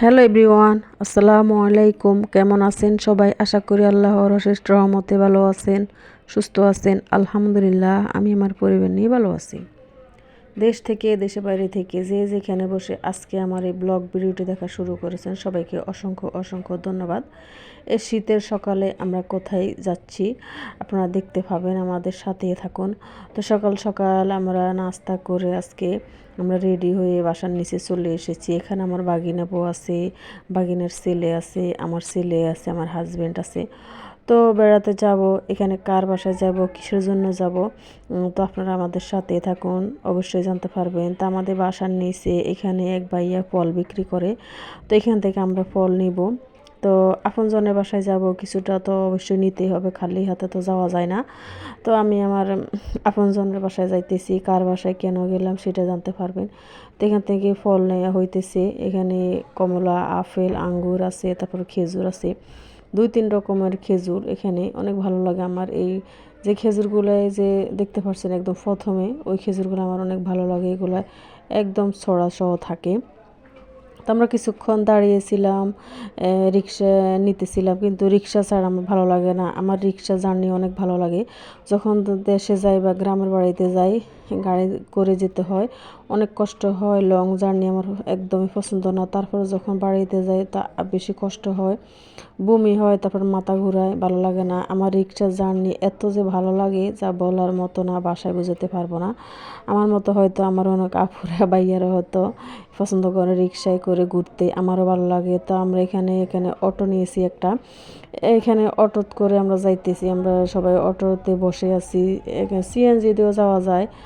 Hello everyone, আসসালামু আলাইকুম। কেমন আছেন সবাই? আশা করি আল্লাহর অশেষ রহমতে ভালো আছেন, সুস্থ আছেন। আলহামদুলিল্লাহ, আমি আমার পরিবার নিয়ে ভালো আছি। দেশ থেকে, দেশে বাইরে থেকে যে যেখানে বসে আজকে আমার এই ব্লগ ভিডিওটি দেখা শুরু করেছেন, সবাইকে অসংখ্য অসংখ্য ধন্যবাদ। এই শীতের সকালে আমরা কোথায় যাচ্ছি আপনারা দেখতে পাবেন, আমাদের সাথে থাকুন। তো সকাল সকাল আমরা নাস্তা করে আজকে আমরা রেডি হয়ে বাসার নিচে চলে এসেছি। এখানে আমার বাগিনা বউ আছে, বাগিনার ছেলে আছে, আমার ছেলে আছে, আমার হাজব্যান্ড আছে। তো বেড়াতে যাব, এখানে কার বাসায় যাব, কিসের জন্য যাব? তো আপনারা আমাদের সাথে থাকুন, অবশ্যই জানতে পারবেন। তা আমাদের বাসার নিচে এখানে এক ভাইয়া ফল বিক্রি করে, তো এখান থেকে আমরা ফল নিব। তো আপনজনের বাসায় যাব, কিছুটা তো অবশ্যই নিতেই হবে, খালি হাতে তো যাওয়া যায় না। তো আমি আমার আপনজনের বাসায় যাইতেছি, কার বাসায় কেন গেলাম সেটা জানতে পারবেন। তো এখান থেকে ফল নেওয়া হইতেছে, এখানে কমলা, আপেল, আঙ্গুর আছে, তারপর খেজুর আছে। দুই তিন রকমের খেজুর এখানে, অনেক ভালো লাগে আমার। এই যে খেজুরগুলো যে দেখতে পাচ্ছেন একদম প্রথমে, ওই খেজুরগুলো আমার অনেক ভালো লাগে, এগুলো একদম ছড়া সহ থাকে। তো আমরা কিছুক্ষণ দাঁড়িয়েছিলাম রিক্সা নিতেছিলাম, কিন্তু রিক্সা ছাড়া আমার ভালো লাগে না। আমার রিক্সা জার্নি অনেক ভালো লাগে। যখন দেশে যাই বা গ্রামের বাড়িতে যাই গাড়ি করে যেতে হয়। অনেক কষ্ট হয় লং জার্নি আমার একদমই পছন্দ না। তারপর যখন বাড়িতে যাই তা বেশি কষ্ট হয়, বমি হয়, তারপর মাথা ঘুরায়, ভালো লাগে না। আমার রিক্সা জার্নি এত যে ভালো লাগে, যা বলার মতো না, বাসায় বুঝাতে পারব না। আমার মতো হয়তো আমার অনেক আপুরা বাইয়ারা হয়তো পছন্দ করে রিক্সায় করে ঘুরতে, আমারও ভালো লাগে। তো আমরা এখানে এখানে অটো নিয়েছি একটা। এখানে অটোত করে আমরা যাইতেছি, আমরা সবাই অটোতে বসে আছি। এখানে সিএনজি দিয়েও যাওয়া যায়।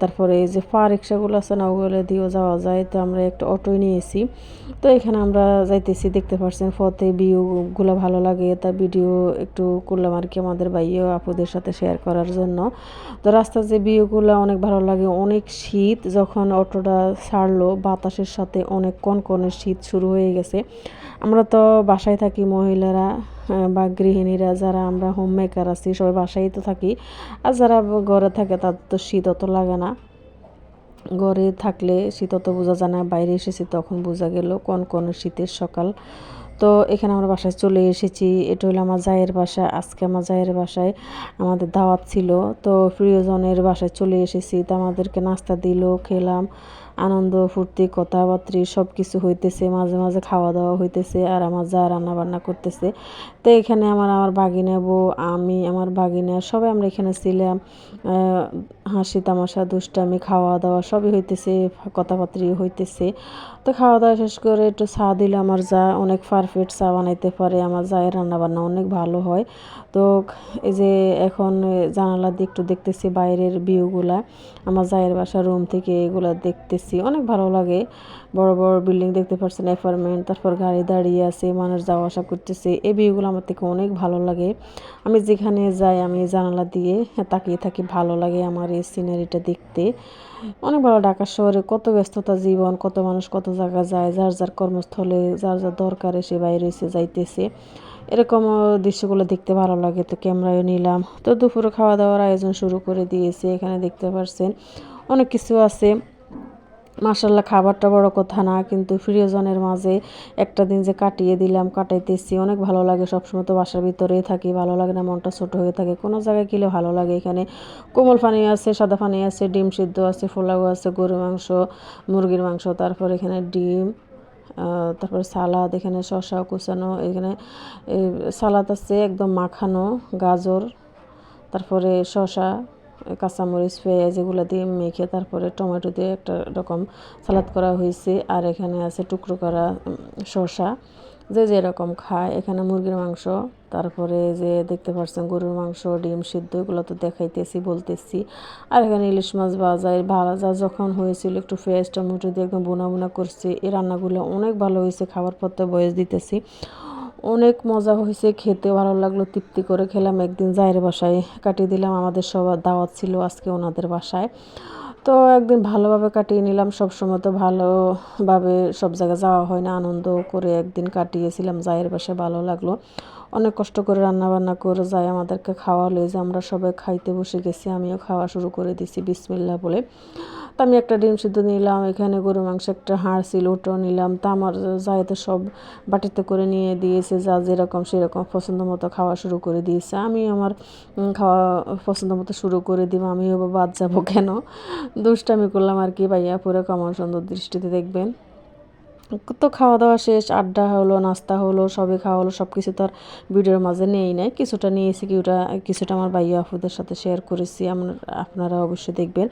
তারপরে এই যে ফা রিক্সাগুলো আছে না, ওগুলো দিয়েও যাওয়া যায়। তো আমরা একটা অটোই নিয়েছি। তো এখানে আমরা যাইতেছি, দেখতে পাচ্ছেন ফতে ভিউগুলো ভালো লাগে। তা ভিডিও একটু করলাম আর কি আমাদের ভাইও আপুদের সাথে শেয়ার করার জন্য। তো রাস্তার যে ভিউগুলো অনেক ভালো লাগে। অনেক শীত, যখন অটোটা ছাড়লো, বাতাসের সাথে অনেক কনকনের শীত শুরু হয়ে গেছে। আমরা তো বাসায় থাকি মহিলারা বা গৃহিণীরা, যারা আমরা হোম মেকার আছি, সবাই বাসায় তো থাকি। আর যারা ঘরে থাকে, তাদের তো শীত অত লাগে না। ঘরে থাকলে শীত অত বোঝা যায় না, বাইরে এসেছি তখন বোঝা গেল কোন কোন শীতের সকাল। তো এখানে আমরা বাসায় চলে এসেছি, এটা হলো আমার জায়ের বাসা, আজকে আমার জায়ের বাসায় আমাদের দাওয়াত ছিল। তো প্রিয়জনের বাসায় চলে এসেছি, তো আমাদেরকে নাস্তা দিল, খেলাম। আনন্দ, ফুর্তি, কথাবার্তি সব কিছু হইতেছে, মাঝে মাঝে খাওয়া দাওয়া হইতেছে, আর আমার যা রান্না বান্না করতেছে। তো এখানে আমার আমার বাগিনা বউ, আমি, আমার বাগিনা সবাই আমরা এখানে ছিলাম। হাসি, তামাশা, দুষ্টামি খাওয়া দাওয়া সবই হইতেছে, কথাবার্তি হইতেছে। তো খাওয়া দাওয়া শেষ করে একটু চা দিলে আমার যা, অনেক পারফেক্ট চা বানাইতে পারে, আমার রান্না রান্নাবান্না অনেক ভালো হয়। তো এই যে এখন জানালা দিয়ে একটু দেখতেছি বাইরের ভিউগুলা আমার জায়ের বাসা রুম থেকে এগুলো দেখতেছি। অনেক ভালো লাগে। বড় বড় বিল্ডিং দেখতে পাচ্ছেন অ্যাপার্টমেন্ট, তারপর গাড়ি দাঁড়িয়ে আছে, মানুষ যাওয়া আসা করতেছে। এই ভিউগুলো আমার থেকে অনেক ভালো লাগে। আমি যেখানে যাই, আমি জানালা দিয়ে তাকিয়ে থাকি, ভালো লাগে আমার এই সিনারিটা দেখতে। অনেক ভালো, ঢাকা শহরে কত ব্যস্ততা জীবন, কত মানুষ কত জায়গা যায়, যার যার কর্মস্থলে, যার যার দরকার সে বাইরে এসে যাইতেছে। এরকম দৃশ্যগুলো দেখতে ভালো লাগে। তো ক্যামেরায় নিলাম। তো দুপুরে খাওয়া দাওয়ার আয়োজন শুরু করে দিয়েছে। এখানে দেখতে পারছেন, অনেক কিছু আছে। মাসাল্লাহ খাবারটা বড় কথা না, কিন্তু প্রিয়জনের মাঝে একটা দিন যে কাটিয়ে দিলাম, কাটাইতেছি। অনেক ভালো লাগে সবসময় তো বাসার ভিতরেই থাকি, ভালো লাগে না, মনটা ছোট হয়ে থাকে। কোনো জায়গায় গেলে ভালো লাগে? এখানে কোমল পানি আছে, সাদা পানি আছে, ডিম সিদ্ধ আছে ফোলাও আছে গরু মাংস, মুরগির মাংস, তারপর এখানে ডিম তারপর সালাদ, এখানে শশা কুচানো, এখানে সালাদ আছে, একদম মাখানো, গাজর, তারপরে শসা কাঁচামরিচ, পেঁয়াজ এগুলো দিয়ে মেখে তারপরে টমেটো দিয়ে একটা রকম সালাদ করা হয়েছে। আর এখানে আছে টুকরো করা শসা। যে যেরকম খায়, এখানে মুরগির মাংস, তারপরে যে দেখতে পাচ্ছেন গরুর মাংস, ডিম সিদ্ধ, এগুলো তো দেখাইতেছি, বলতেছি। আর এখানে ইলিশ মাছ ভাজা ভাজা যখন হয়েছিল একটু ফ্রেশ টমেটো দিয়ে একদম বোনা বোনা করছি। এই রান্নাগুলো অনেক ভালো হয়েছে, খাবার পত্র বয়স দিতেছি। অনেক মজা হয়েছে, খেতে ভালো লাগল, তৃপ্তি করে খেলাম। একদিন জায়ের বাসায় কাটিয়ে দিলাম, আমাদের সবার দাওয়াত ছিল আজকে ওনাদের বাসায়। তো একদিন ভালোভাবে কাটিয়ে নিলাম, সবসময় তো ভালোভাবে সব জায়গায় যাওয়া হয় না, আনন্দ করে একদিন কাটিয়েছিলাম জায়ের বাসায় ভালো লাগল। অনেক কষ্ট করে রান্না বান্না করে যায়, আমাদেরকে খাওয়ালে যে আমরা সবাই খাইতে বসে গেছি, আমিও খাওয়া শুরু করে দিছি বিসমিল্লা বলে। তো আমি একটা ডিম সিদ্ধ নিলাম, এখানে গরু মাংস একটা হাড় ছিল, ওটাও নিলাম। তা আমার যাইতে সব বাটিতে করে নিয়ে দিয়েছে, যা যেরকম সেরকম পছন্দ মতো খাওয়া শুরু করে দিয়েছে। আমি আমার খাওয়া পছন্দ মতো শুরু করে দিব আমিও বাদ যাব কেন? দুষ্টামি করলাম আর কি ভাইয়া, পুরো কেমন সুন্দর দৃষ্টিতে দেখবেন। তো খাওয়া দাওয়া শেষ, আড্ডা হলো, নাস্তা হলো সবে খাওয়া হলো সব কিছু তো আর ভিডিওর মাঝে নেই নাই। কিছুটা নিয়েছি, কিছুটা কিছুটা আমার ভাইয়া আপুদের সাথে শেয়ার করেছি আপনারা অবশ্যই দেখবেন।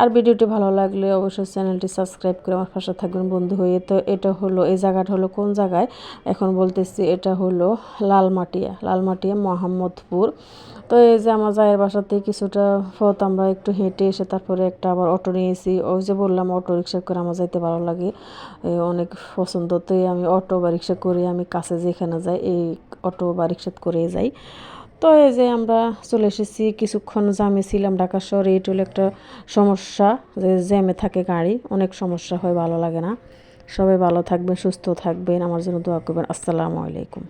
আর ভিডিওটি ভালো লাগলে অবশ্যই চ্যানেলটি সাবস্ক্রাইব করে আমার পাশে থাকবেন বন্ধু হয়ে। তো এটা হলো, এই জায়গাটা হলো কোন জায়গায়? এখন বলতেছি এটা হলো লালমাটিয়া লালমাটিয়া মোহাম্মদপুর। তো এই যে আমার জায়ের বাসাতে কিছুটা পথ আমরা একটু হেঁটে এসে তারপরে একটা আবার অটো নিয়েছি। ওই যে বললাম অটো রিক্সা করে আমার যাইতে ভালো লাগে। অনেক পছন্দ, তো আমি অটো বা রিক্সা করে আমি কাছে যেখানে যাই, এই অটো বা রিক্সা করে যাই। তো এই যে আমরা চলে এসেছি, কিছুক্ষণ জামে ছিলাম ঢাকা শহরে এটি হলো একটা সমস্যা যে জ্যামে থাকে গাড়ি, অনেক সমস্যা হয়, ভালো লাগে না। সবাই ভালো থাকবেন, সুস্থ থাকবেন, আমার জন্য দোয়া করবেন। আসসালামু আলাইকুম।